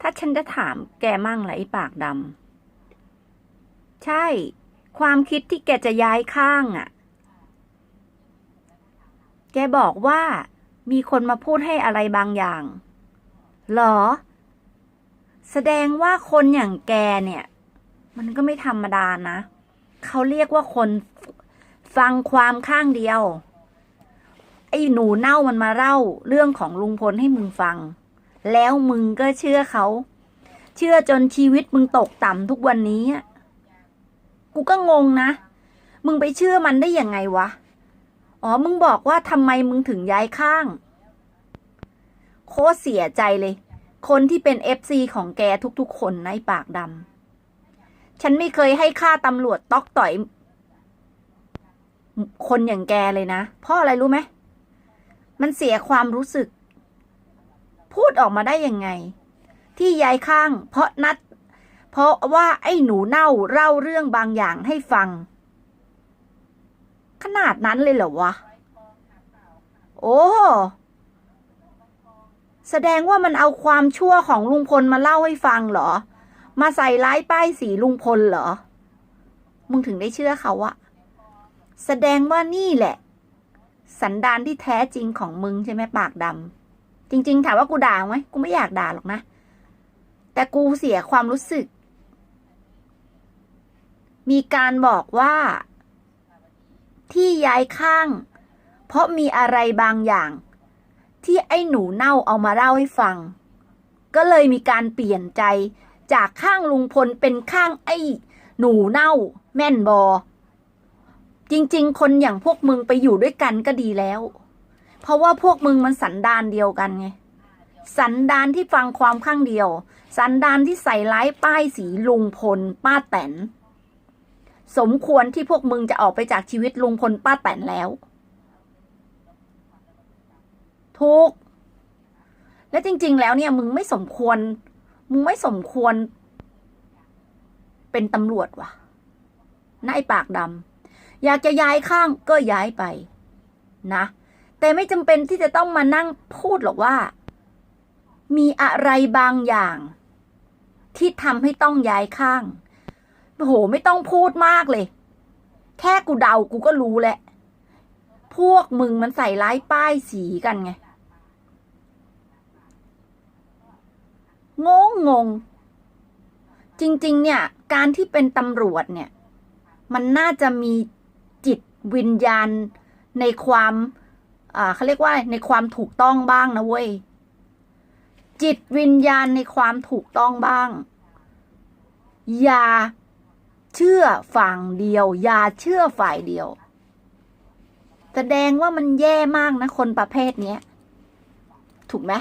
ถ้าฉันจะถามแกมั่งไอ้ปากดำใช่ ความคิดที่แกจะย้ายข้างอะ่ะ แกบอกว่ามีคนมาพูดให้อะไรบางอย่าง หรอ แสดงว่าคนอย่างแกเนี่ย มันก็ไม่ธรรมดานะ เขาเรียกว่าคนฟังความข้างเดียว ไอ้หนูเน่ามันมาเล่าเรื่องของลุงพลให้มึงฟัง แล้วมึงก็เชื่อเขา เชื่อจนชีวิตมึงตกต่ำทุกวันนี้อะกูก็งงนะ มึงไปเชื่อมันได้ยังไงวะ อ๋อ มึงบอกว่าทำไมมึงถึงย้ายข้าง โคตรเสียใจเลย คนที่เป็นเอฟซีของแกทุกๆ คนในปากดำ ฉันไม่เคยให้ค่าตำรวจตอกต่อย คนอย่างแกเลยนะ เพราะอะไรรู้ไหม มันเสียความรู้สึก พูดออกมาได้ยังไง ที่ยายข้าง เพราะนัด เพราะว่าไอ้หนูเน่าเล่าเรื่องบางอย่างให้ฟัง ขนาดนั้นเลยเหรอวะ โอ้ แสดงว่ามันเอาความชั่วของลุงพลมาเล่าให้ฟังเหรอ มาใส่ร้ายป้ายสีลุงพลเหรอ มึงถึงได้เชื่อเขาอะแสดงว่านี่แหละ สันดานที่แท้จริงของมึงใช่ไหมปากดำ จริง ๆ ถามว่ากูด่าไหมกูไม่อยากด่าหรอกนะ แต่กูเสียความรู้สึก มีการบอกว่า ที่ย้ายข้าง เพราะมีอะไรบางอย่าง ที่ไอ้หนูเน่าเอามาเล่าให้ฟัง ก็เลยมีการเปลี่ยนใจจากข้างลุงพลเป็นข้างไอ้ หนูเน่า แม่นบอ จริง ๆ คนอย่างพวกมึงไปอยู่ด้วยกันก็ดีแล้ว เพราะว่าพวกมึงมันสันดานเดียวกันไง สันดานที่ฟังความข้างเดียว สันดานที่ใส่ร้ายป้ายสีลุงพล ป้าแตน สมควรที่พวกมึงจะออกไปจากชีวิตลุงพลป้าแตนแล้ว ทุก และจริง ๆ แล้วเนี่ย มึงไม่สมควร มึงไม่สมควร เป็นตำรวจว่ะนายปากดำอยากจะย้ายข้างก็ย้ายไป นะ แต่ไม่จำเป็นที่จะต้องมานั่งพูดหรอกว่า มีอะไรบางอย่าง ที่ทำให้ต้องย้ายข้างโอ้โหไม่ต้องพูดมากเลย แค่กูเดากูก็รู้แหละ พวกมึงมันใส่ร้ายป้ายสีกันไง งงงง จริง ๆ เนี่ย การที่เป็นตำรวจเนี่ย มันน่าจะมีจิตวิญญาณในความ อ่าเขาเรียกว่าในความถูกต้องบ้างนะเว้ย จิตวิญญาณในความถูกต้องบ้าง อย่าเชื่อฝั่งเดียว อย่าเชื่อฝ่ายเดียว แสดงว่ามันแย่มากนะคนประเภทเนี้ย ถูกไหม